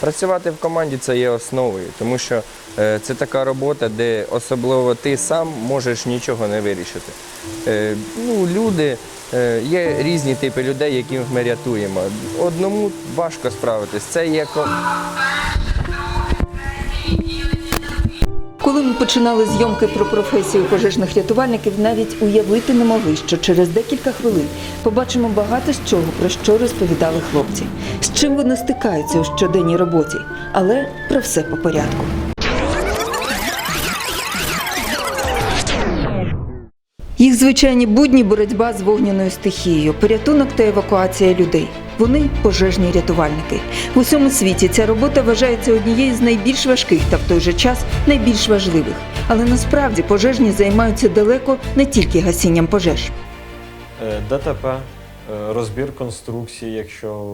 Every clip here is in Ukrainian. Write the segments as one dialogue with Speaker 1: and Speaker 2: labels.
Speaker 1: Працювати в команді це є основою, тому що е, це така робота, де особливо ти сам можеш нічого не вирішити. Е, ну, люди, е, є різні типи людей, яким ми рятуємо. Одному важко справитись. Це є
Speaker 2: Коли ми починали зйомки про професію пожежних рятувальників, навіть уявити не могли, що через декілька хвилин побачимо багато з чого, про що розповідали хлопці, з чим вони стикаються у щоденній роботі. Але про все по порядку. Їх звичайні будні боротьба з вогняною стихією, порятунок та евакуація людей. Вони пожежні рятувальники. В усьому світі ця робота вважається однією з найбільш важких та в той же час найбільш важливих. Але насправді пожежні займаються далеко не тільки гасінням пожеж.
Speaker 3: Е, ДТП, розбір конструкції, якщо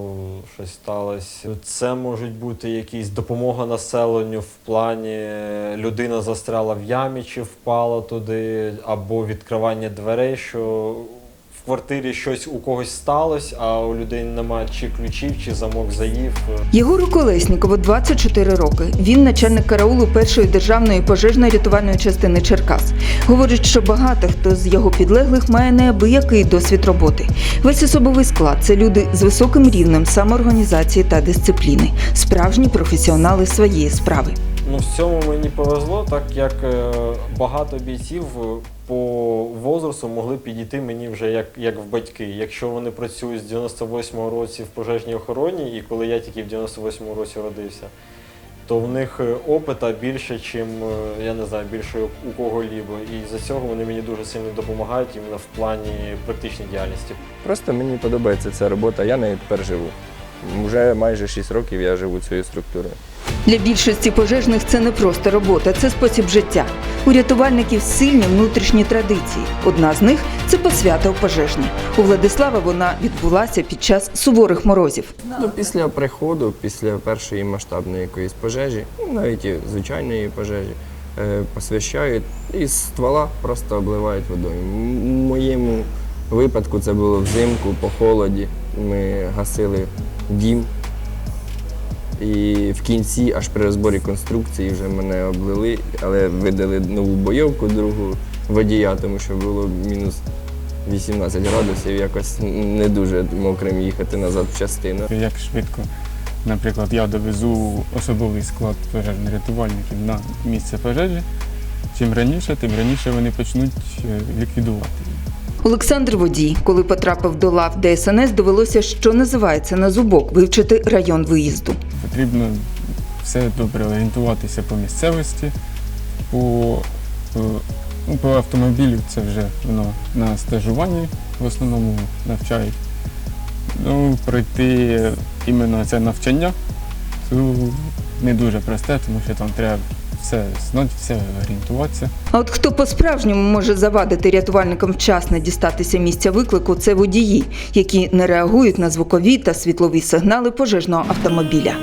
Speaker 3: щось сталося. Це можуть бути якісь допомога населенню в плані е, людина застряла в ямі чи впала туди, або відкривання дверей, що квартирі щось у когось сталося, а у людей немає чи ключів, чи замок заїв.
Speaker 2: Єгору Колеснікову 24 роки. Він начальник караулу першої державної пожежно-рятувальної частини Черкас. Говорить, що багато хто з його підлеглих має неабиякий досвід роботи. Весь особовий склад це люди з високим рівнем самоорганізації та дисципліни, справжні професіонали своєї справи.
Speaker 3: Ну, в цьому мені повезло, так як е, багато бійців е, по возрасту могли підійти мені вже як, як в батьки. Якщо вони працюють з 98-го році в пожежній охороні, і коли я тільки в 98-му році родився, то в них е, опита більше, ніж, я не знаю, більше у кого-либо. І за цього вони мені дуже сильно допомагають іменно в плані практичної діяльності.
Speaker 1: Просто мені подобається ця робота, я нею тепер живу. Вже майже 6 років я живу цією структурою.
Speaker 2: Для більшості пожежних це не просто робота, це спосіб життя. У рятувальників сильні внутрішні традиції. Одна з них це посвята у пожежні. У Владислава вона відбулася під час суворих морозів.
Speaker 1: Ну, після приходу, після першої масштабної якоїсь пожежі, ну, навіть і звичайної пожежі, е, посвящають і ствола просто обливають водою. В моєму випадку це було взимку, по холоді. Ми гасили дім. І в кінці, аж при розборі конструкції, вже мене облили, але видали нову бойовку другу водія, тому що було мінус 18 градусів, якось не дуже мокрим їхати назад в частину.
Speaker 4: як швидко, наприклад, я довезу особовий склад пожежно-рятувальників на місце пожежі. Чим раніше, тим раніше вони почнуть е, ліквідувати.
Speaker 2: Олександр Водій, коли потрапив до лав ДСНС, довелося, що називається на зубок, вивчити район виїзду.
Speaker 4: Потрібно все добре орієнтуватися по місцевості, по, е, ну, по автомобілю це вже воно на стажуванні в основному навчають. Ну, пройти іменно це навчання це не дуже просте, тому що там треба все знати, все орієнтуватися.
Speaker 2: А от хто по-справжньому може завадити рятувальникам вчасно дістатися місця виклику, це водії, які не реагують на звукові та світлові сигнали пожежного автомобіля.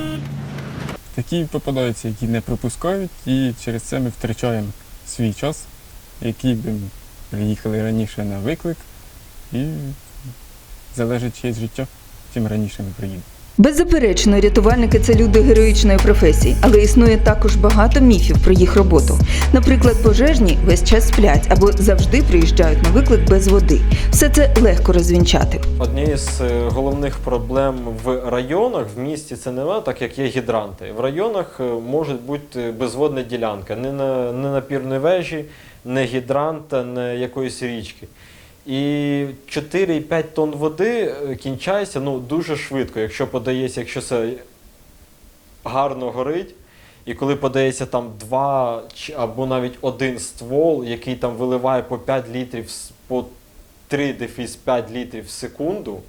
Speaker 4: Такі попадаються, які не пропускають, і через це ми втрачаємо свій час, який ми приїхали раніше на виклик, і залежить чиєсь життя, чим раніше ми приїдемо.
Speaker 2: Беззаперечно, рятувальники це люди героїчної професії, але існує також багато міфів про їх роботу. Наприклад, пожежні весь час сплять або завжди приїжджають на виклик без води. Все це легко розвінчати.
Speaker 3: Однією з е, головних проблем в районах в місті це не так, як є гідранти. В районах е, можуть бути безводна ділянка, не на не напірної вежі, не гідранта, не якоїсь річки. І 4-5 тонн води е, кінчається ну, дуже швидко, якщо подається, якщо це гарно горить. І коли подається там два або навіть один ствол, який там виливає по 5 літрів, по 3 дефіс 5 літрів в секунду,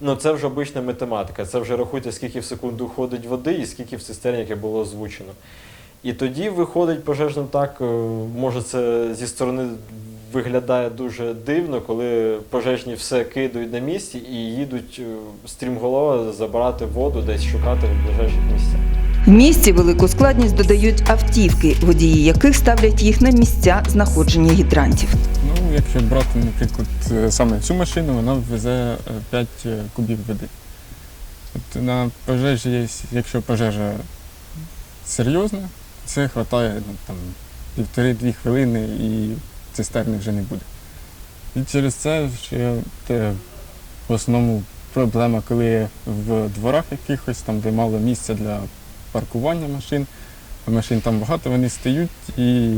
Speaker 3: ну це вже обична математика. Це вже рахуйте, скільки в секунду ходить води і скільки в цистерні, яке було озвучено. І тоді виходить пожежним так, е, може це зі сторони виглядає дуже дивно, коли пожежні все кидають на місці і їдуть е, стрімголова забирати воду, десь шукати в ближайших місцях.
Speaker 2: В місті велику складність додають автівки, водії яких ставлять їх на місця знаходження гідрантів.
Speaker 4: Ну, якщо брати, наприклад, е, саме цю машину, вона везе е, 5 кубів води. От на пожежі, є, якщо пожежа серйозне, це вистачає ну, там, півтори-дві хвилини і цистерни вже не буде. І через це ще те, в основному проблема, коли в дворах якихось, там, де мало місця для паркування машин, а машин там багато, вони стають і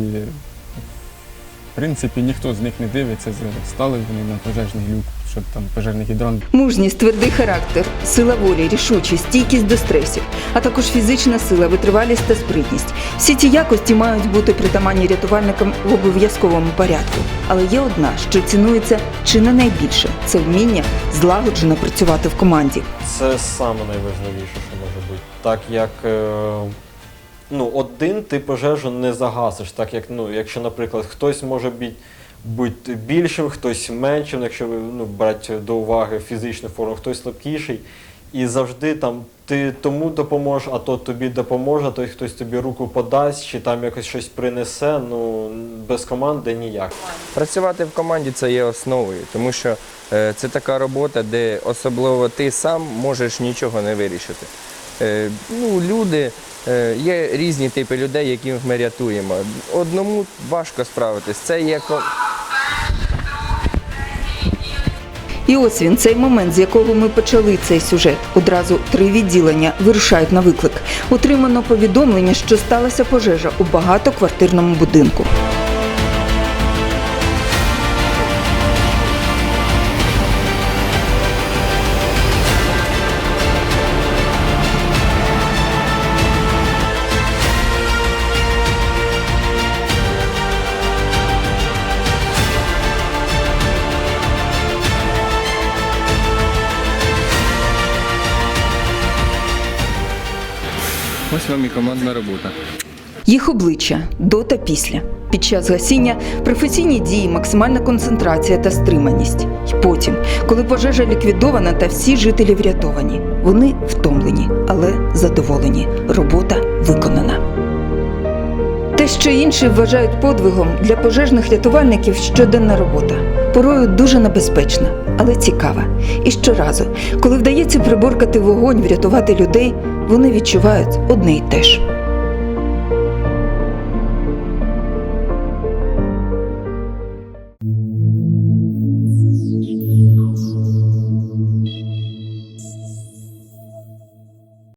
Speaker 4: в принципі ніхто з них не дивиться, стали вони на пожежний люк, щоб там пожежний гідрант
Speaker 2: Мужність, твердий характер, сила волі, рішучість, стійкість до стресів, а також фізична сила, витривалість та спритність. Всі ці якості мають бути притаманні рятувальникам в обов'язковому порядку. Але є одна, що цінується чи не найбільше це вміння злагоджено працювати в команді.
Speaker 3: Це саме найважливіше, що може бути. Так як е, ну, один ти пожежу не загасиш, так як, ну, якщо, наприклад, хтось може бути, бути більшим, хтось меншим, якщо ну, брати до уваги фізичну форму, хтось слабкіший. І завжди там ти тому допоможеш, а то тобі допоможе, а той хтось тобі руку подасть, чи там якось щось принесе. Ну без команди ніяк.
Speaker 1: Працювати в команді це є основою, тому що е, це така робота, де особливо ти сам можеш нічого не вирішити. Е, ну, люди, е, є різні типи людей, яких ми рятуємо. Одному важко справитись. Це є
Speaker 2: І ось він, цей момент, з якого ми почали цей сюжет. Одразу три відділення вирушають на виклик. Отримано повідомлення, що сталася пожежа у багатоквартирному будинку.
Speaker 1: Ось вам і командна робота.
Speaker 2: Їх обличчя до та після. Під час гасіння професійні дії, максимальна концентрація та стриманість. І потім, коли пожежа ліквідована та всі жителі врятовані, вони втомлені, але задоволені. Робота виконана. Те, що інші вважають подвигом для пожежних рятувальників щоденна робота. Порою дуже небезпечна, але цікава. І щоразу, коли вдається приборкати вогонь, врятувати людей, вони відчувають одне й те ж